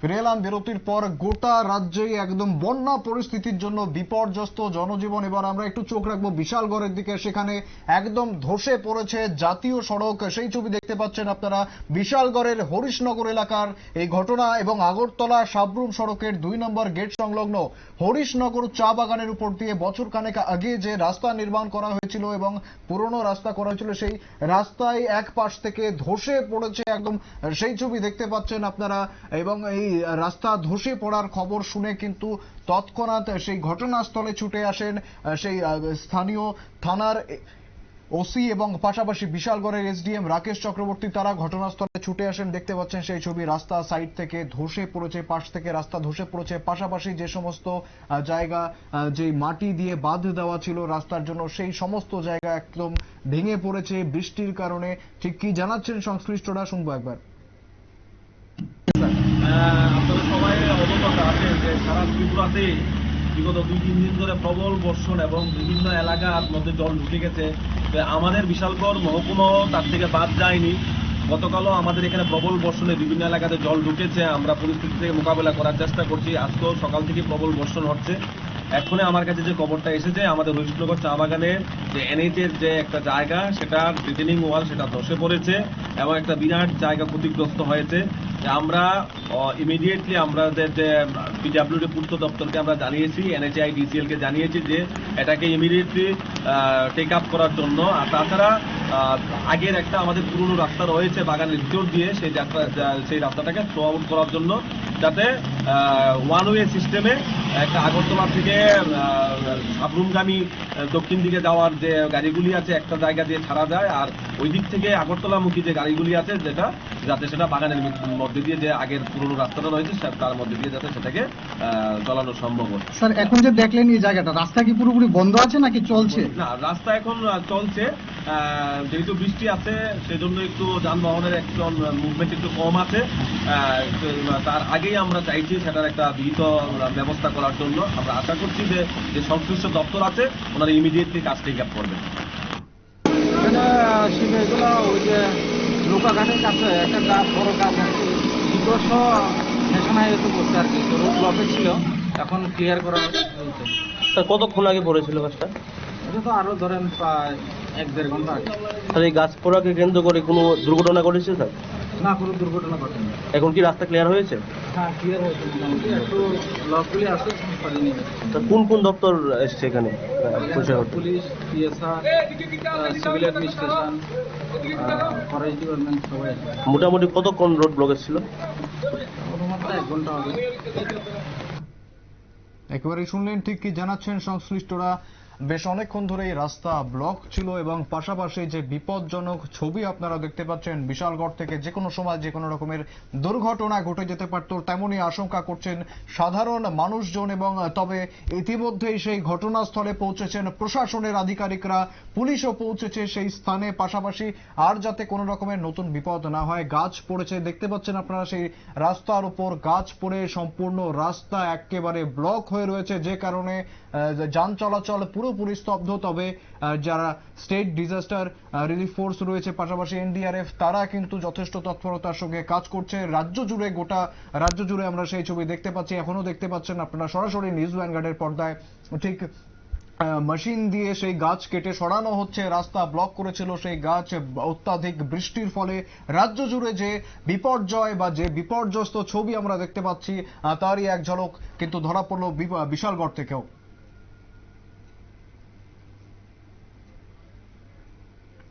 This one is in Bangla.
ফিরে এলাম বিরতির পর গোটা রাজ্যেই একদম বন্যা পরিস্থিতির জন্য বিপর্যস্ত জনজীবন। এবার আমরা একটু চোখ রাখব বিশালগড়ের দিকে। সেখানে একদম ধসে পড়েছে জাতীয় সড়ক। সেই ছবি দেখতে পাচ্ছেন আপনারা। বিশালগড়ের হরিশনগর এলাকার এই ঘটনা এবং আগরতলা সাবরুম সড়কের দুই নম্বর গেট সংলগ্ন হরিশনগর চা বাগানের উপর দিয়ে বছর খানেক আগে যে রাস্তা নির্মাণ করা হয়েছিল এবং পুরনো রাস্তা করা হয়েছিল, সেই রাস্তায় এক পাশ থেকে ধসে পড়েছে একদম। সেই ছবি দেখতে পাচ্ছেন আপনারা। এবং এই রাস্তা ধসে পড়ার খবর শুনে কিন্তু তৎক্ষণাৎ সেই ঘটনাস্থলে ছুটে আসেন সেই স্থানীয় থানার ওসি এবং পাশাপাশি বিশালগড়ের এসডিএম রাকেশ চক্রবর্তী তারা ঘটনাস্থলে ছুটে আসেন। দেখতে পাচ্ছেন সেই ছবি রাস্তা সাইড থেকে ধসে পড়েছে, পাশ থেকে রাস্তা ধসে পড়েছে। পাশাপাশি যে সমস্ত জায়গা যে মাটি দিয়ে বাঁধ দেওয়া ছিল রাস্তার জন্য, সেই সমস্ত জায়গা একদম ভেঙে পড়েছে বৃষ্টির কারণে। ঠিক কি জানাচ্ছেন সংশ্লিষ্টরা, শুনব একবার। আপনারা সবাই অবগত আছেন যে সারা ত্রিপুরাতে বিগত দুই, তিন দিন ধরে প্রবল বর্ষণ এবং বিভিন্ন এলাকার মধ্যে জল ঢুকে গেছে। আমাদের বিশালগড় মহকুমাও তার থেকে বাদ যায়নি। গতকালও আমাদের এখানে প্রবল বর্ষণে বিভিন্ন এলাকাতে জল ঢুকেছে। আমরা পরিস্থিতি থেকে মোকাবেলা করার চেষ্টা করছি। আজকেও সকাল থেকে প্রবল বর্ষণ হচ্ছে। এক্ষণে আমার কাছে যে খবরটা এসেছে, আমাদের হরিশনগর চা বাগানে যে এনএইচের যে একটা জায়গা সেটা রিটেনিং ওয়াল সেটা ধসে পড়েছে এবং একটা বিরাট জায়গা ক্ষতিগ্রস্ত হয়েছে। আমরা ইমিডিয়েটলি আমাদের যে পিডাব্লিউডি পূর্ত দপ্তরকে আমরা জানিয়েছি এনএচআই ডিসিএল কে জানিয়েছি যে এটাকে ইমিডিয়েটলি টেক আপ করার জন্য। আর তাছাড়া আগের একটা আমাদের পুরনো রাস্তা রয়েছে বাগানের ভিতর দিয়ে সেই যাত্রা সেই রাস্তাটাকে থ্রো আউট করার জন্য যাতে ওয়ান ওয়ে সিস্টেমে একটা আগরতলা থেকে সাবরুমগামী দক্ষিণ দিকে যাওয়ার যে গাড়িগুলি আছে একটা জায়গা দিয়ে ছাড়া যায় আর ওই দিক থেকে আগরতলামুখী যে গাড়িগুলি আছে যেটা যাতে সেটা বাগানের মধ্যে দিয়ে যে আগের পুরনো রাস্তাটা রয়েছে তার মধ্যে দিয়ে যাতে সেটাকে চালানো সম্ভব হয়। স্যার এখন যে দেখলেন এই জায়গাটা রাস্তা কি পুরোপুরি বন্ধ আছে নাকি চলছে? না রাস্তা এখন চলছে। যেহেতু বৃষ্টি আছে সেজন্য একটু যানবাহনের একটু মুভমেন্ট একটু কম আছে। আহ, তার আগেই আমরা চাইছি সেটার একটা বিহিত ব্যবস্থা করার জন্য। আমরা আশা করছি যে যে সংশ্লিষ্ট দপ্তর আছে ওনারা ইমিডিয়েটলি কাজ টেক আপ করবেন এখানে ওই যে লোকাঘাটের কাছে একটা গাছ বড় গাছ আছে আর কি তো রোড ব্লকে ছিল এখন ক্লিয়ার করা কতক্ষণ আগে পড়েছিল গাছটা এটা তো আরও ধরেন প্রায় এক দেড় ঘণ্টা আগে স্যার এই গাছ পড়াকে কেন্দ্র করে কোনো দুর্ঘটনা ঘটেছে স্যার? না কোনো দুর্ঘটনা ঘটেনি। এখন কি রাস্তা ক্লিয়ার হয়েছে? হ্যাঁ ক্লিয়ার হয়েছে। মোটামুটি একটু লকগুলি আছে সরিয়ে নিয়ে গেছে কোন কোন দপ্তর এসছে এখানে? Police PSR civil administration forest department সবাই মোটামুটি কতক্ষণ রোড ব্লকেজ ছিল? শুধুমাত্র এক ঘণ্টা হবে। একেবারে শুনলেন ঠিক কি জানাচ্ছেন সংশ্লিষ্টরা? বেশ অনেকক্ষণ ধরে এই রাস্তা ব্লক ছিল এবং পাশাপাশি যে বিপজ্জনক ছবি আপনারা দেখতে পাচ্ছেন, বিশালগড় থেকে যে কোনো সময় যে কোনো রকমের দুর্ঘটনা ঘটে যেতে পারত, তেমনই আশঙ্কা করছেন সাধারণ মানুষজন এবং তবে ইতিমধ্যেই সেই ঘটনাস্থলে পৌঁছেছেন প্রশাসনের আধিকারিকরা। পুলিশও পৌঁছেছে সেই স্থানে, পাশাপাশি আর যাতে কোনো রকমের নতুন বিপদ না হয়, গাছ পড়েছে। দেখতে পাচ্ছেন আপনারা সেই রাস্তার উপর গাছ পড়ে, সম্পূর্ণ রাস্তা একেবারে ব্লক হয়ে রয়েছে, যে কারণে যান চলাচল পুরোপুরি স্তব্ধ, তবে যারা স্টেট ডিজাস্টার রিলিফ ফোর্স রয়েছে, পাশাপাশি এনডিআরএফ তারা কিন্তু যথেষ্ট তৎপরতার সঙ্গে কাজ করছে। রাজ্য জুড়ে, গোটা রাজ্য জুড়ে আমরা সেই ছবি দেখতে পাচ্ছি। এখনও দেখতে পাচ্ছেন আপনারা সরাসরি নিউজ ভ্যানগার্ডের পর্দায়। ঠিক মেশিন দিয়ে সেই গাছ কেটে সরানো হচ্ছে, রাস্তা ব্লক করেছিল সেই গাছ, অত্যাধিক বৃষ্টির ফলে। রাজ্য জুড়ে যে বিপর্যয় বা যে বিপর্যস্ত ছবি আমরা দেখতে পাচ্ছি তারই এক ঝলক কিন্তু ধরা পড়ল বিশালগড় থেকেও।